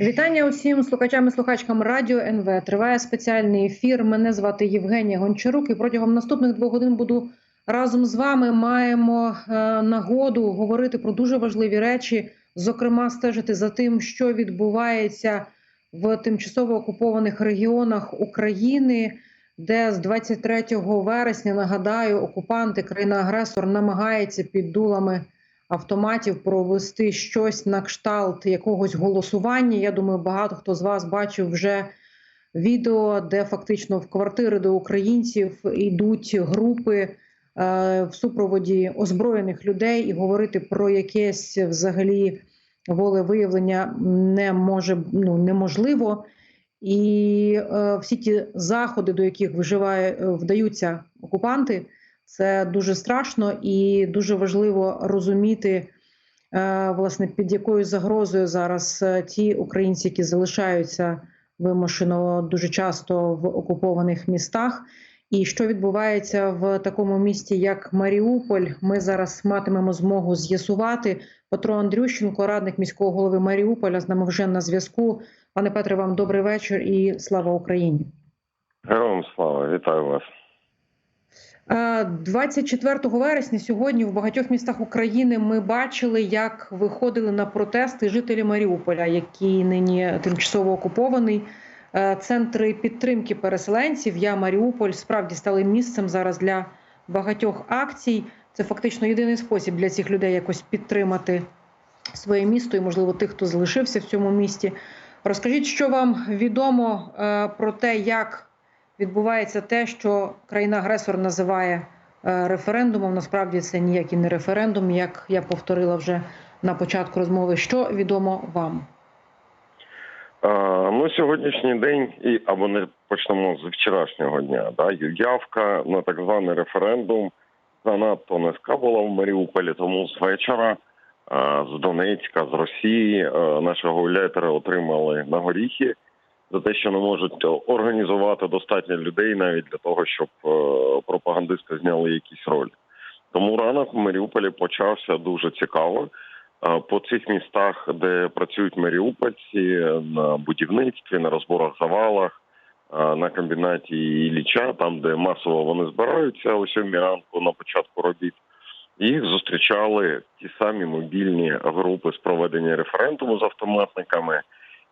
Вітання усім слухачам і слухачкам радіо НВ. Триває спеціальний ефір. Мене звати Євгенія Гончарук. І протягом наступних двох годин буду разом з вами. Маємо е, нагоду говорити про дуже важливі речі, зокрема, стежити за тим, що відбувається в тимчасово окупованих регіонах України, де з 23 вересня нагадаю, окупанти країна-агресор намагається під дулами автоматів провести щось на кшталт якогось голосування. Я думаю, багато хто з вас бачив вже відео, де фактично в квартири до українців йдуть групи е, в супроводі озброєних людей, і говорити про якесь взагалі волевиявлення не може ну неможливо. І е, всі ті заходи, до яких вживає, е, вдаються окупанти, це дуже страшно і дуже важливо розуміти, е, власне, під якою загрозою зараз е, ті українці, які залишаються вимушено дуже часто в окупованих містах. І що відбувається в такому місті, як Маріуполь, ми зараз матимемо змогу з'ясувати. Петро Андрющенко, радник міського голови Маріуполя, з нами вже на зв'язку. Пане Петре, вам добрий вечір і слава Україні. Героям слава, вітаю вас. Е, 24 вересня сьогодні в багатьох містах України ми бачили, як виходили на протести жителі Маріуполя, який нині тимчасово окупований. Е, Центри підтримки переселенців. Я Маріуполь справді стали місцем зараз для багатьох акцій. Це фактично єдиний спосіб для цих людей якось підтримати своє місто і, можливо, тих, хто залишився в цьому місті. Розкажіть, що вам відомо е, про те, як відбувається те, що країна-агресор називає е, референдумом. Насправді це ніякий не референдум, як я повторила вже на початку розмови. Що відомо вам? А, ну, сьогоднішній день, і або не почнемо з вчорашнього дня. Да, явка на так званий референдум занадто низька була в Маріуполі, тому з вечора з Донецька, з Росії наші гауляйтери отримали на горіхи за те, що не можуть організувати достатньо людей навіть для того, щоб е, пропагандисти зняли якісь ролі. Тому ранок в Маріуполі почався дуже цікаво. Е, По цих містах, де працюють маріупольці, на будівництві, на розборах завалах, е, на комбінаті Ілліча, там де масово вони збираються о сьомій ранку на початку робіт, їх зустрічали ті самі мобільні групи з проведення референдуму з автоматниками.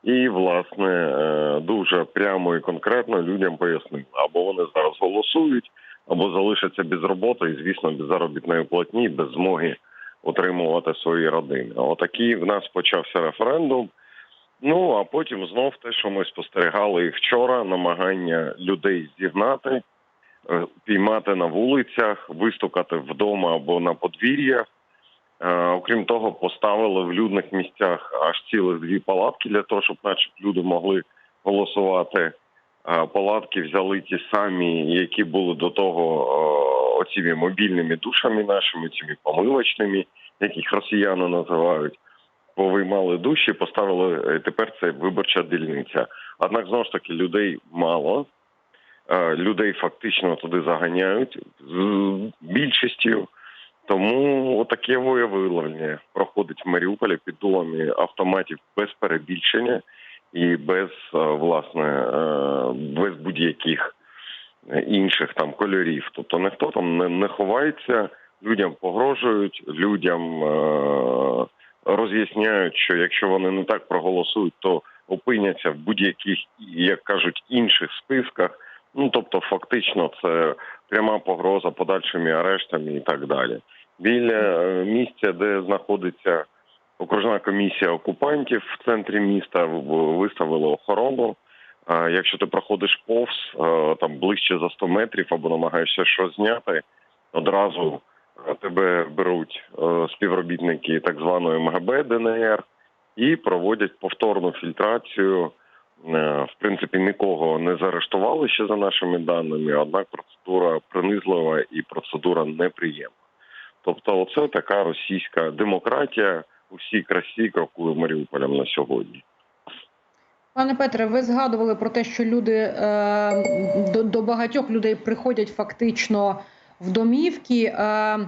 І, власне, е, дуже прямо і конкретно людям пояснили, або вони зараз голосують, або залишаться без роботи, і звісно, без заробітної платні, без змоги утримувати свої родини. Отакий в нас почався референдум. Ну а потім знов те, що ми спостерігали і вчора, намагання людей зігнати, е, піймати на вулицях, вистукати вдома або на подвір'ях. Е, Окрім того, поставили в людних місцях аж цілих дві палатки для того, щоб, начеб, люди могли голосувати. Е, Палатки взяли ті самі, які були до того е, оціми мобільними душами нашими, цими помивочними, яких росіяни називають. Повиймали душі, поставили тепер це виборча дільниця. Однак знову ж таки людей мало. Людей фактично туди заганяють з більшістю. Тому таке виявлення проходить в Маріуполі під дулами автоматів без перебільшення і без е, власне е, без будь-яких інших там кольорів. Тобто ніхто там не, не ховається, людям погрожують, людям е, роз'ясняють, що якщо вони не так проголосують, то опиняться в будь-яких, як кажуть, інших списках. Ну тобто, фактично, це пряма погроза подальшими арештами і так далі. Біля е, місця, де знаходиться окружна комісія окупантів в центрі міста, виставили охорону. Якщо ти проходиш повз е, там ближче за 100 метрів або намагаєшся щось зняти, одразу е, тебе беруть е, співробітники так званої МГБ ДНР і проводять повторну фільтрацію. Е, В принципі, нікого не заарештували ще за нашими даними, однак процедура принизлива і процедура неприємна. Тобто, оце така російська демократія у всій красі крокує Маріуполем на сьогодні. Пане Петре, ви згадували про те, що люди е, до, до багатьох людей приходять фактично в домівки. Е,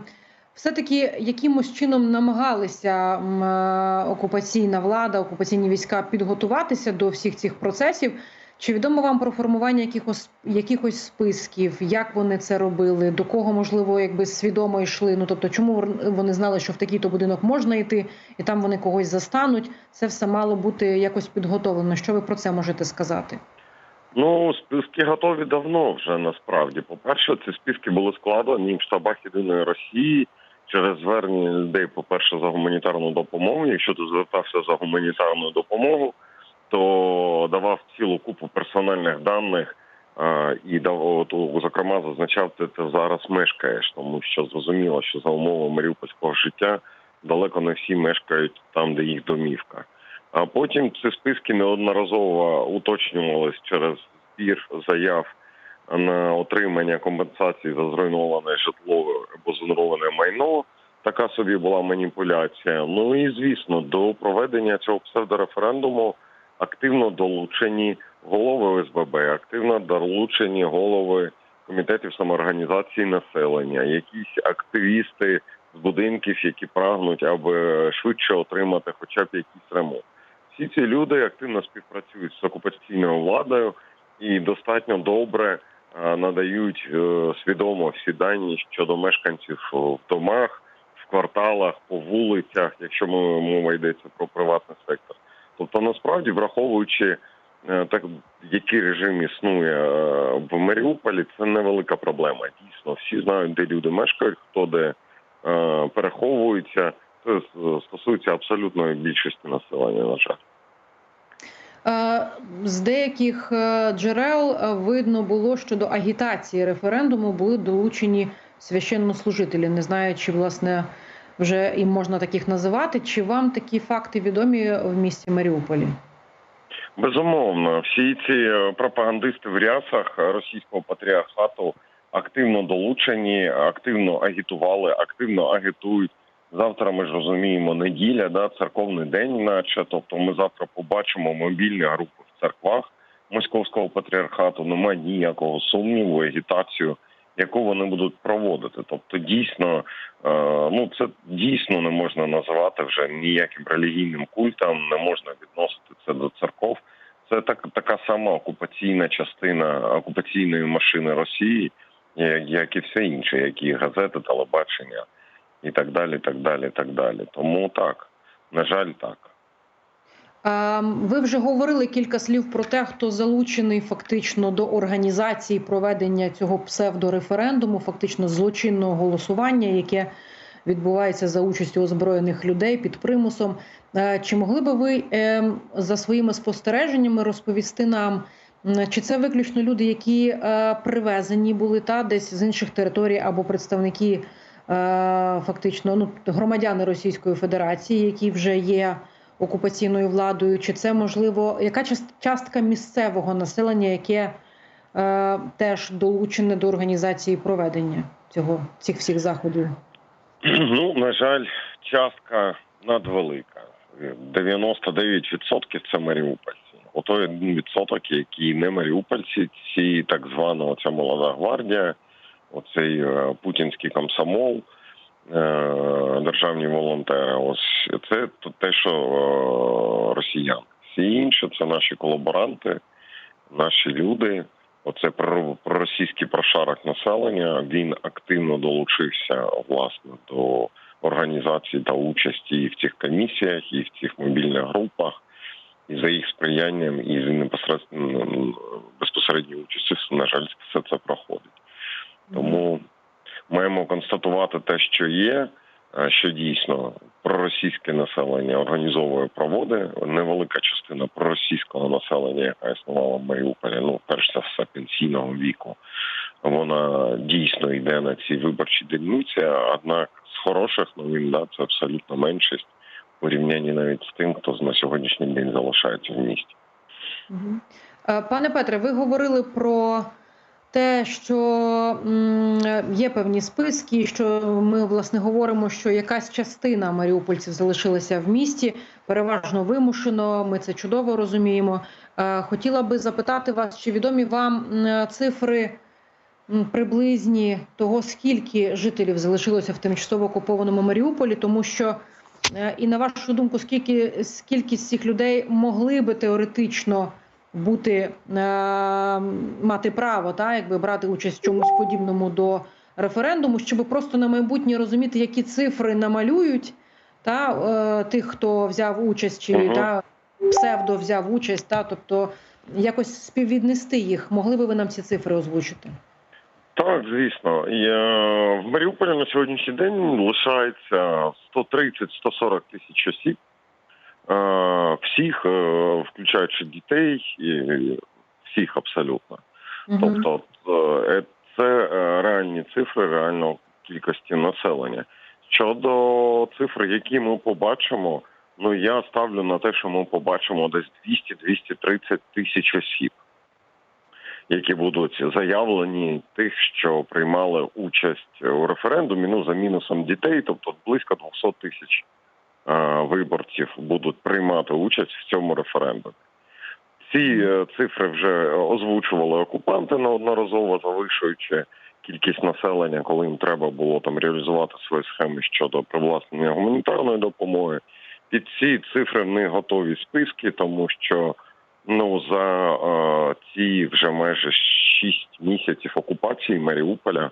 все-таки якимось чином намагалися е, окупаційна влада, окупаційні війська підготуватися до всіх цих процесів. Чи відомо вам про формування якихось якихось списків, як вони це робили, до кого можливо якби свідомо йшли? Ну тобто, чому вони знали, що в такий-то будинок можна йти, і там вони когось застануть? Це все мало бути якось підготовлено. Що ви про це можете сказати? Ну, списки готові давно вже насправді. По-перше, ці списки були складені в штабах єдиної Росії через звернення людей, по-перше, за гуманітарну допомогу. Якщо ти звертався за гуманітарною допомогою, то давав цілу купу персональних даних і дав, зокрема зазначав, де ти зараз мешкаєш, тому що зрозуміло, що за умови маріупольського життя далеко не всі мешкають там, де їх домівка. А потім ці списки неодноразово уточнювались через збір заяв на отримання компенсації за зруйноване житло або зруйноване майно. Така собі була маніпуляція. Ну і звісно, до проведення цього псевдореферендуму активно долучені голови ОСББ, активно долучені голови комітетів самоорганізації населення, якісь активісти з будинків, які прагнуть, аби швидше отримати хоча б якийсь ремонт. Всі ці люди активно співпрацюють з окупаційною владою і достатньо добре е, надають е, свідомо всі дані щодо мешканців в домах, в кварталах, по вулицях, якщо мова йдеться про приватний сектор. Тобто, насправді, враховуючи е, так, який режим існує е, в Маріуполі, це невелика проблема. Дійсно, всі знають, де люди мешкають, хто де е, переховується. Це стосується абсолютної більшості населення, на жаль. З деяких джерел видно було, що до агітації референдуму були долучені священнослужителі. Не знаю, чи власне вже їм можна таких називати. Чи вам такі факти відомі в місті Маріуполі? Безумовно, всі ці е, пропагандисти в рясах російського патріархату активно долучені, активно агітували, активно агітують. Завтра ми ж розуміємо неділя, да, церковний день, наче. Тобто, ми завтра побачимо мобільні групи в церквах московського патріархату. Немає ніякого сумніву, агітацію, яку вони будуть проводити. Тобто, дійсно, е, ну це дійсно не можна називати вже ніяким релігійним культом, не можна відносити це до церков. Це так така сама окупаційна частина окупаційної машини Росії, як, і все інше, як і газети, телебачення і так далі. так далі, так далі. Тому так, на жаль, так. Е, Ви вже говорили кілька слів про те, хто залучений фактично до організації проведення цього псевдореферендуму, фактично злочинного голосування, яке відбувається за участю озброєних людей під примусом. Е, Чи могли би ви е, за своїми спостереженнями розповісти нам, чи це виключно люди, які е, привезені були та десь з інших територій або представники е, фактично ну, громадяни Російської Федерації, які вже є окупаційною владою, чи це можливо яка част- частка місцевого населення, яке е, теж долучене до організації проведення цього цих всіх заходів? Ну, на жаль, частка надвелика. 99% це маріупольці. Отой відсоток, який не маріупольці, ці так звана оця молода гвардія, оцей е, путінський комсомол, державні волонтери. Ось це те, що е, росіяни. Всі інші це наші колаборанти, наші люди. Оце про- проросійський прошарок населення. Він активно долучився власне до організації та участі і в цих комісіях, і в цих мобільних групах, і за їх сприянням, і за непосередньо безпосередньою участю, на жаль, все це проходить. Тому маємо констатувати те, що є, е, що дійсно проросійське населення організовує проводи. Невелика частина проросійського населення, яка існувала в Маріуполі, ну перш за все пенсійного віку, вона дійсно йде на ці виборчі дільниці. Однак з хороших новин да, це абсолютно меншість порівнянні навіть з тим, хто на сьогоднішній день залишається в місті. Е, Пане Петре, ви говорили про те, що є певні списки, що ми власне говоримо, що якась частина маріупольців залишилася в місті, переважно вимушено. Ми це чудово розуміємо. Е, Хотіла би запитати вас, чи відомі вам цифри приблизні того, скільки жителів залишилося в тимчасово окупованому Маріуполі, тому що е, і на вашу думку, скільки скільки цих людей могли би теоретично бути е, мати право, та якби брати участь в чомусь подібному до референдуму, щоб просто на майбутнє розуміти, які цифри намалюють та е, тих, хто взяв участь, чи Мгм. та псевдо взяв участь, та тобто якось співвіднести їх. Могли би ви нам ці цифри озвучити? Так, звісно. Е, в Маріуполі на сьогоднішній день лишається 130-140 тисяч осіб. Е, всіх, е, включаючи дітей, і всіх абсолютно. Тобто це е, реальні цифри реальної кількості населення. Щодо цифр, які ми побачимо, ну я ставлю на те, що ми побачимо десь 200-230 тисяч осіб, які будуть заявлені тих, що приймали участь у референдумі. Ну за мінусом дітей, тобто близько 200 тисяч виборців будуть приймати участь в цьому референдумі. Ці е, цифри вже озвучували окупанти неодноразово, завишуючи кількість населення, коли їм треба було там реалізувати свої схеми щодо привласнення гуманітарної допомоги. Під ці цифри них готові списки, тому що ну за е, ці вже майже 6 місяців окупації Маріуполя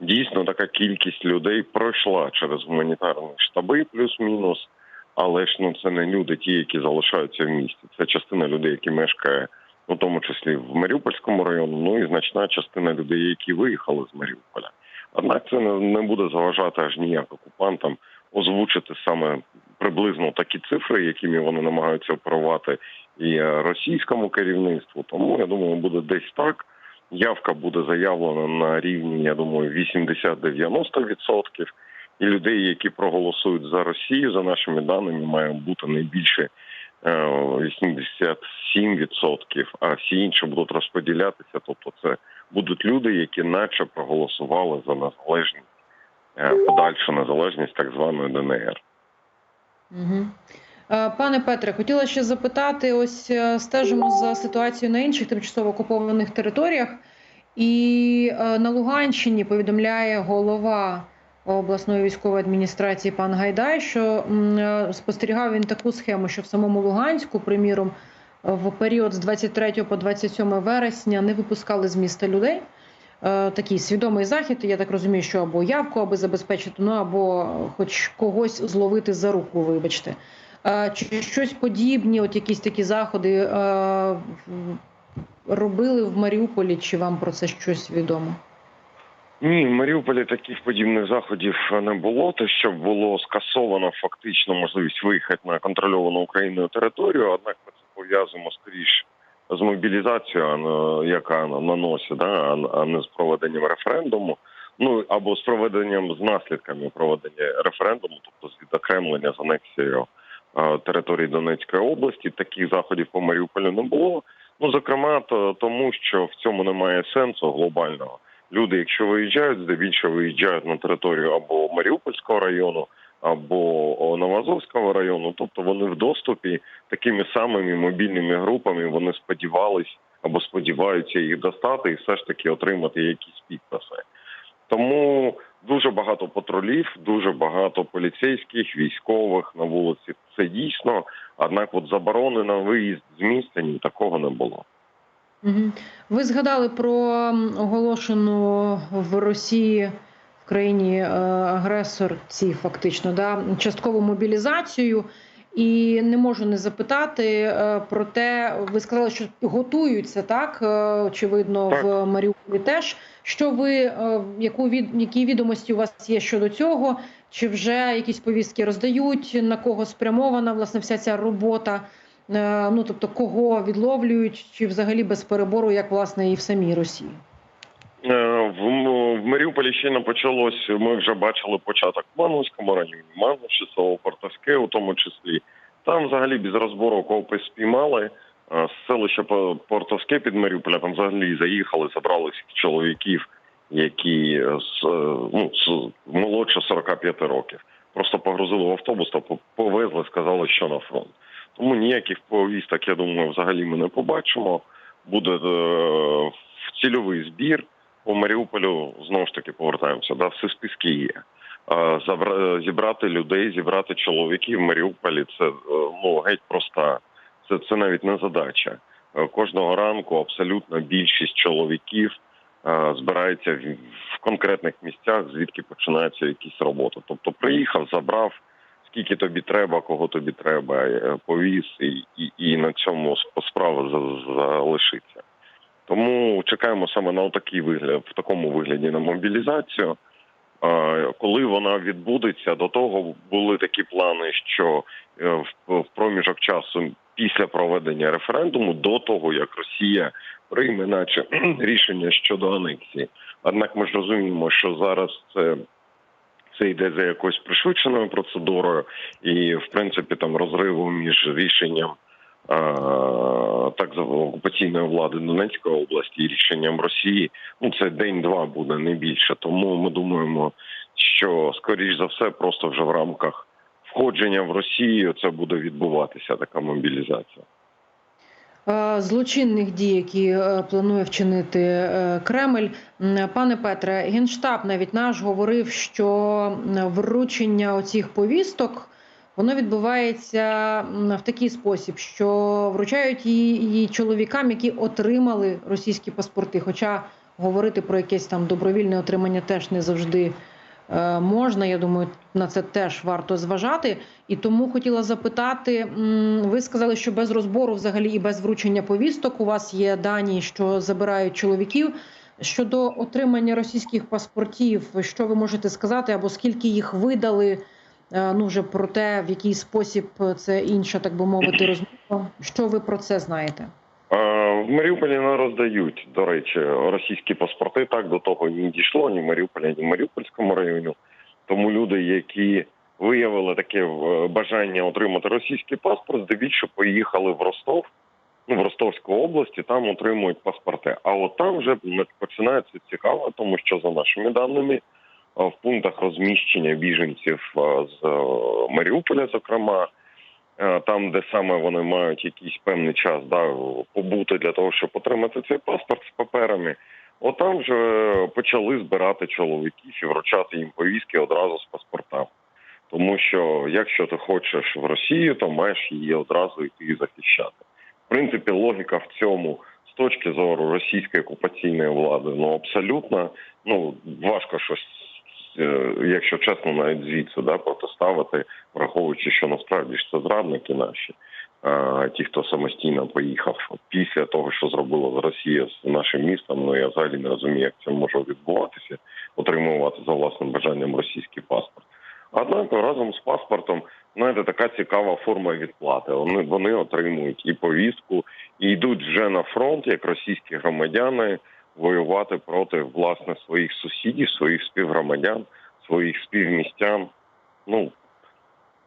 дійсно така кількість людей пройшла через гуманітарні штаби, плюс-мінус. Але ж ну це не люди, ті, які залишаються в місті. Це частина людей, які мешкає, в тому числі в Маріупольському районі, ну і значна частина людей, які виїхали з Маріуполя. Однак це не, не буде заважати аж ніяк окупантам озвучити саме приблизно такі цифри, якими вони намагаються оперувати і е, російському керівництву. Тому я думаю, буде десь так. Явка буде заявлена на рівні, я думаю, 80-90%. І людей, які проголосують за Росію, за нашими даними, має бути не більше е, 87%, а всі інші будуть розподілятися. Тобто, це будуть люди, які наче проголосували за незалежність, е, подальшу незалежність так званої ДНР. Угу. Пане Петре, хотіла ще запитати: ось е, стежимо за ситуацією на інших тимчасово окупованих територіях, і е, на Луганщині повідомляє голова обласної військової адміністрації пан Гайдай, що е, спостерігав він таку схему, що в самому Луганську, приміром, в період з 23 по 27 вересня не випускали з міста людей. Е, Такий свідомий захід, я так розумію, що або явку, аби забезпечити, ну або хоч когось зловити за руку, вибачте. Чи щось подібні, от якісь такі заходи е, робили в Маріуполі, чи вам про це щось відомо? Ні, в Маріуполі таких подібних заходів не було. Те, що було скасовано фактично можливість виїхати на контрольовану Україною територію. Однак ми це пов'язуємо скоріш з мобілізацією, яка на носі, да, а- не з проведенням референдуму. Ну або з проведенням з наслідками проведення референдуму, тобто з відокремлення з анексією території Донецької області. Таких заходів по Маріуполю не було. Ну зокрема, то тому, що в цьому немає сенсу глобального люди, якщо виїжджають, здебільшого виїжджають на територію або Маріупольського району, або о, Новоазовського району. Тобто вони в доступі такими самими мобільними групами вони сподівались або сподіваються їх достати і все ж таки отримати якісь підписи. Тому дуже багато патрулів, дуже багато поліцейських, військових на вулиці. Це дійсно. Однак, от заборони на виїзд з міста ні такого не було. Ви згадали про оголошену в Росії в країні е, агресорці, фактично, да, часткову мобілізацію. І не можу не запитати е, про те, ви сказали, що готуються так, е, очевидно, Так. в Маріуполі теж. Що ви е, яку від які відомості у вас є щодо цього? Чи вже якісь повістки роздають? На кого спрямована власне вся ця робота? Е, Ну тобто, кого відловлюють, чи взагалі без перебору, як власне і в самій Росії? Е, В, Маріуполі ще не почалось. Ми вже бачили початок в Мангуському районі, село Портовське, у тому числі. Там взагалі без розбору копи спіймали. Е, З селища По- Портовське під Маріуполя там взагалі заїхали, забрали всіх чоловіків, які е, з, е, ну, з молодше 45 років. Просто погрузили в автобус та по- повезли, сказали, що на фронт. Тому ніяких повісток, я думаю, взагалі ми не побачимо. Буде е, цільовий збір. по Маріуполю знову ж таки повертаємося. Да, все списки є. Е, забра- зібрати людей, зібрати чоловіків в Маріуполі це е, ну геть проста. Це, це навіть не задача. Е, Кожного ранку абсолютно більшість чоловіків е, збирається в, конкретних місцях, звідки починаються якісь роботи. Тобто приїхав, забрав скільки тобі треба, кого тобі треба, е, повіз, і, і, і на цьому справа залишиться. Тому чекаємо саме на такий вигляд, в такому вигляді на мобілізацію. Коли вона відбудеться, до того були такі плани, що в проміжок часу після проведення референдуму, до того як Росія прийме, наче рішення щодо анексії. Однак ми ж розуміємо, що зараз це це йде за якоюсь пришвидшеною процедурою, і в принципі там розриву між рішенням так званої окупаційної влади Донецької області і рішенням Росії. Ну це день-два буде не більше. Тому ми думаємо, що скоріш за все, просто вже в рамках входження в Росію це буде відбуватися така мобілізація. Е, Злочинних дій, які е, планує вчинити е, Кремль, пане Петре, генштаб навіть наш говорив, що вручення оцих повісток воно відбувається в такий спосіб, що вручають її, чоловікам, які отримали російські паспорти. Хоча говорити про якесь там добровільне отримання теж не завжди можна. Я думаю, на це теж варто зважати. І тому хотіла запитати: ви сказали, що без розбору, взагалі, і без вручення повісток у вас є дані, що забирають чоловіків. Щодо отримання російських паспортів, що ви можете сказати, або скільки їх видали? Е, Ну вже про те, в який спосіб це інша, так би мовити, розмова. Що ви про це знаєте? В Маріуполі не роздають, до речі, російські паспорти. Так до того не дійшло ні в Маріуполі, ні в Маріупольському районі. Тому люди, які виявили таке е, бажання отримати російський паспорт, здебільшого поїхали в Ростов, ну в Ростовську область, і там отримують паспорти. А от там вже починається цікаво, тому що за нашими даними е, в пунктах розміщення біженців е, з Маріуполя, зокрема. Е, там, де саме вони мають якийсь певний час да, побути для того, щоб отримати цей паспорт з паперами. Отам вже почали збирати чоловіків і вручати їм повістки одразу з паспортами. Тому що якщо ти хочеш в Росію, то маєш її одразу йти захищати. В принципі, логіка в цьому з точки зору російської окупаційної влади, ну абсолютно ну важко щось, якщо чесно, навіть звідси да, протиставити враховуючи, що насправді ж це зрадники наші, а, ті, хто самостійно поїхав після того, що зробила Росія з нашим містом. Ну я взагалі не розумію, як це може відбуватися, отримувати за власним бажанням російський паспорт. Однак разом з паспортом знаєте, така цікава форма відплати. Вони вони отримують і повістку, і йдуть вже на фронт, як російські громадяни, воювати проти власне своїх сусідів, своїх співгромадян, своїх співмістян. Ну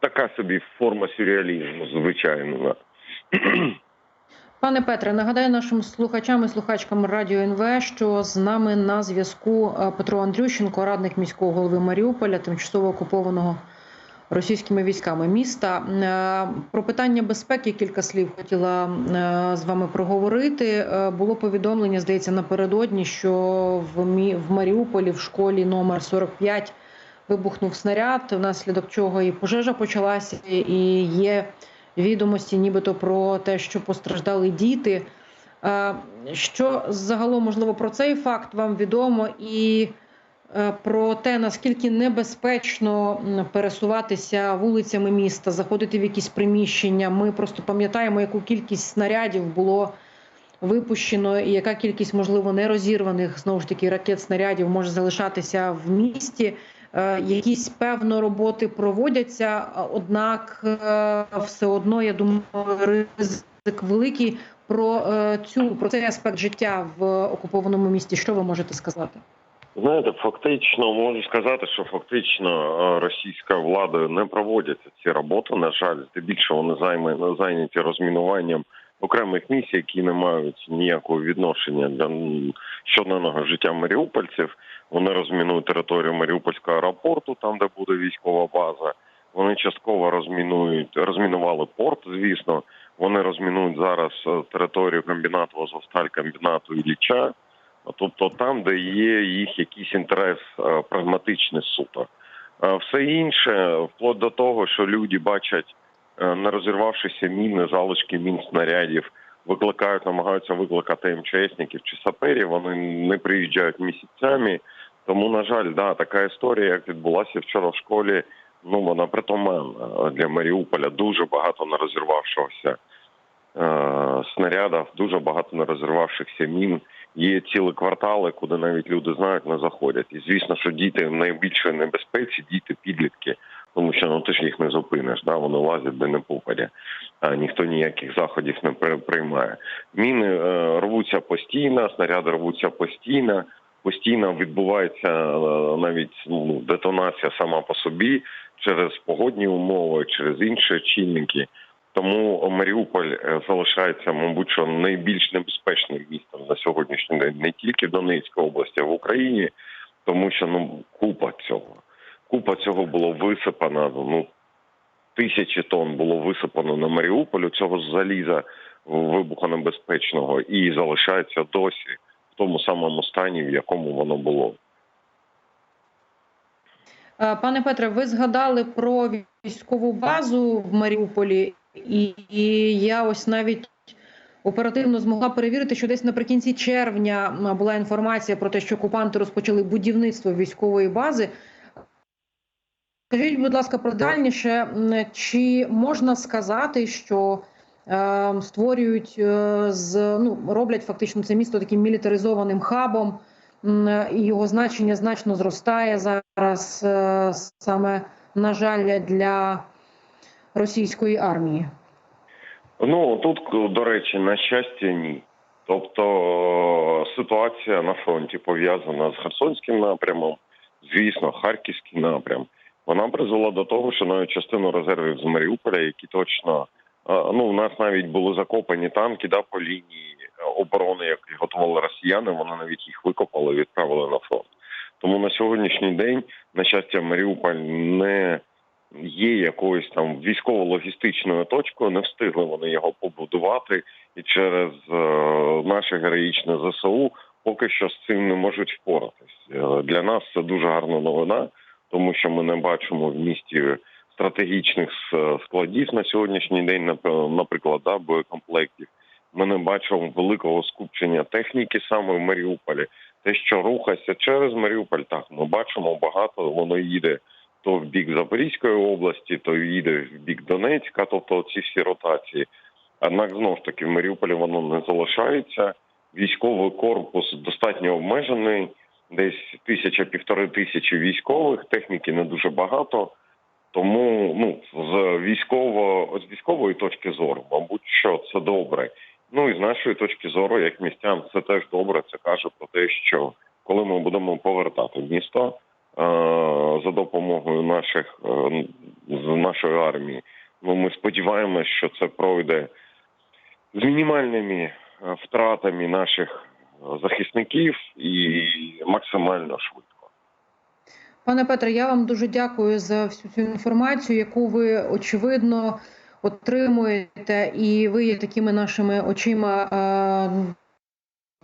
така собі форма сюрреалізму, звичайно. Пане Петре, нагадаю нашим слухачам і слухачкам радіо НВ, що з нами на зв'язку е, Петро Андрющенко, радник міського голови Маріуполя, тимчасово окупованого російськими військами міста. Е, Про питання безпеки кілька слів хотіла е, з вами проговорити. Е, Було повідомлення, здається, напередодні, що в Маріуполі в школі номер 45 вибухнув снаряд, внаслідок чого і пожежа почалася, і є відомості, нібито про те, що постраждали діти. Що загалом можливо про цей факт вам відомо, і про те, наскільки небезпечно пересуватися вулицями міста, заходити в якісь приміщення. Ми просто пам'ятаємо, яку кількість снарядів було випущено, і яка кількість, можливо, нерозірваних знову ж таки ракет снарядів може залишатися в місті. Е, Якісь певно роботи проводяться, однак е, все одно я думаю, ризик великий про е, цю про цей аспект життя в окупованому місті. Що ви можете сказати? Знаєте, фактично можу сказати, що фактично е, російська влада не проводяться ці роботи. На жаль, здебільшого вони займе зайняті розмінуванням окремих місць, які не мають ніякого відношення для щоденного життя маріупольців. Вони розмінують територію Маріупольського аеропорту, там де буде військова база. Вони частково розмінують, розмінували порт, звісно. Вони розмінують зараз е, територію комбінату Азовсталь, комбінату Ілліча. Тобто там, де є їх якийсь інтерес е, прагматичний суто. Все інше, вплоть до того, що люди бачать е, не розірвавшися міни, залишки мін снарядів, викликають, намагаються викликати МЧСників чи саперів. Вони не приїжджають місяцями. Тому, на жаль, да, така історія, як відбулася вчора в школі, ну вона притоманна для Маріуполя. Дуже багато не розірвавшогося е, снарядів, дуже багато не розірвавшихся мін. Є цілі квартали, куди навіть люди знають, не заходять. І звісно, що діти в найбільшій небезпеці, діти підлітки, тому що ну ти ж їх не зупиниш. Да? Вони лазять де не попадя, а ніхто ніяких заходів не при- приймає. Міни е, рвуться постійно, снаряди рвуться постійно. Постійно відбувається е, навіть ну, детонація сама по собі через погодні умови, через інші чинники. Тому Маріуполь е, залишається, мабуть, що найбільш небезпечним містом на сьогоднішній день не тільки Донецькій області, а в Україні, тому що ну купа цього. Купа цього було висипано. Ну тисячі тонн було висипано на Маріуполю цього заліза вибухонебезпечного і залишається досі в тому самому стані, в якому воно було. Е, Пане Петре, ви згадали про військову базу в Маріуполі, і, і я ось навіть оперативно змогла перевірити, що десь наприкінці червня була інформація про те, що окупанти розпочали будівництво військової бази. Скажіть, будь ласка, про детальніше, чи можна сказати, що е, створюють е, з ну роблять фактично це місто таким мілітаризованим хабом, м, і його значення значно зростає зараз е, саме на жаль для російської армії. Ну тут, до речі, на щастя, ні. Тобто е, ситуація на фронті пов'язана з Херсонським напрямом, звісно, Харківський напрям. Вона призвела до того, що навіть частину резервів з Маріуполя, які точно е, ну у нас навіть були закопані танки да, по лінії оборони, які готували росіяни. Вони навіть їх викопали, відправили на фронт. Тому на сьогоднішній день, на щастя, Маріуполь не є якоюсь там військово-логістичною точкою, не встигли вони його побудувати, і через е, наше героїчне ЗСУ поки що з цим не можуть впоратись. Е, для нас це дуже гарна новина, тому що ми не бачимо в місті стратегічних складів на сьогоднішній день, нап- наприклад, да, боєкомплектів. Ми не бачимо великого скупчення техніки саме в Маріуполі. Те, що рухається через Маріуполь, так ми бачимо багато, воно їде то в бік Запорізької області, то їде в бік Донецька, тобто ці всі ротації. Однак знову ж таки в Маріуполі воно не залишається. Військовий корпус достатньо обмежений, десь тисяча півтори тисячі військових, техніки не дуже багато. Тому ну з військово з військової точки зору, мабуть, що це добре. Ну і з нашої точки зору, як містян, це теж добре. Це каже про те, що коли ми будемо повертати місто за допомогою наших е, з нашої армії, ну ми сподіваємося, що це пройде з мінімальними е, втратами наших е, захисників і максимально швидко. Пане Петре, я вам дуже дякую за всю цю інформацію, яку ви очевидно отримуєте, і ви є такими нашими очима, е,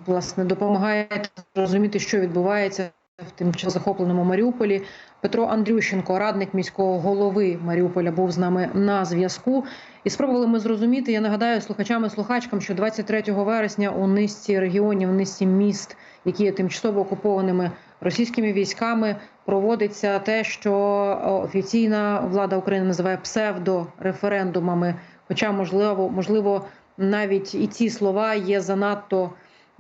власне, допомагаєте зрозуміти, що відбувається в тимчасово захопленому Маріуполі. Петро Андрющенко, радник міського голови Маріуполя, був з нами на зв'язку. І спробували ми зрозуміти. Я нагадаю слухачам і слухачкам, що 23 вересня у низці регіонів, низці міст, які є тимчасово окупованими російськими військами, проводиться те, що офіційна влада України називає псевдореферендумами. Хоча, можливо, можливо, навіть і ці слова є занадто.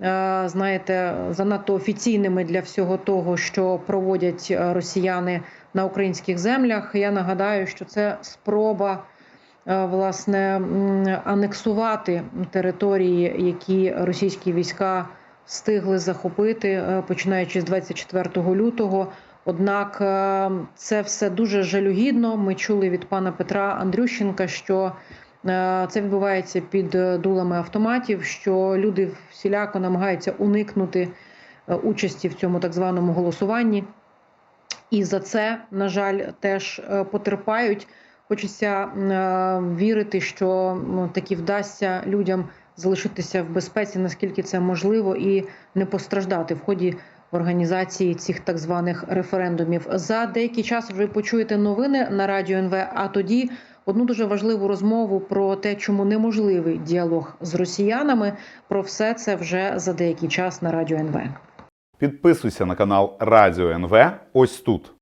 Е, Знаєте, занадто офіційними для всього того, що проводять е, росіяни на українських землях. Я нагадаю, що це спроба е, власне анексувати території, які російські війська встигли захопити, починаючи з 24 лютого. Однак це все дуже жалюгідно. Ми чули від пана Петра Андрющенка, що це відбувається під е, дулами автоматів, що люди всіляко намагаються уникнути е, участі в цьому так званому голосуванні. І за це, на жаль, теж е, потерпають. Хочеться е, вірити, що таки вдасться людям залишитися в безпеці, наскільки це можливо, і не постраждати в ході організації цих так званих референдумів. За деякий час ви почуєте новини на радіо НВ. А тоді одну дуже важливу розмову про те, чому неможливий діалог з росіянами. Про все це вже за деякий час на радіо НВ. Підписуйся на канал Радіо НВ ось тут.